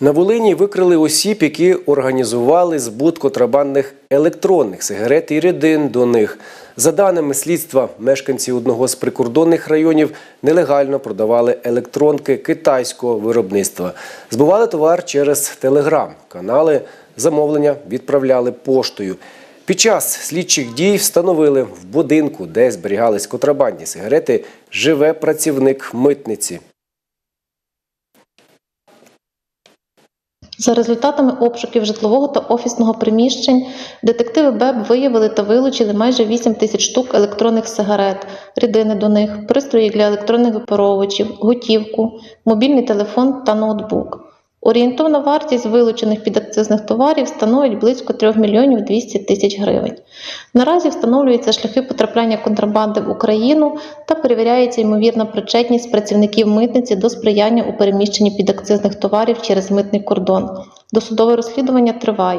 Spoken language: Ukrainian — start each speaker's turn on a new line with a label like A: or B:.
A: На Волині викрили осіб, які організували збут контрабандних електронних сигарет і рідин до них. За даними слідства, мешканці одного з прикордонних районів нелегально продавали електронки китайського виробництва. Збували товар через телеграм. Канали замовлення відправляли поштою. Під час слідчих дій встановили в будинку, де зберігались контрабандні сигарети, живе працівник митниці.
B: За результатами обшуків житлового та офісного приміщень, детективи БЕБ виявили та вилучили майже 8 тисяч штук електронних сигарет, рідини до них, пристрої для електронних випаровувачів, готівку, мобільний телефон та ноутбук. Орієнтовна вартість вилучених підакцизних товарів становить близько 3 мільйонів 200 тисяч гривень. Наразі встановлюються шляхи потрапляння контрабанди в Україну та перевіряється ймовірна причетність працівників митниці до сприяння у переміщенні підакцизних товарів через митний кордон. Досудове розслідування триває.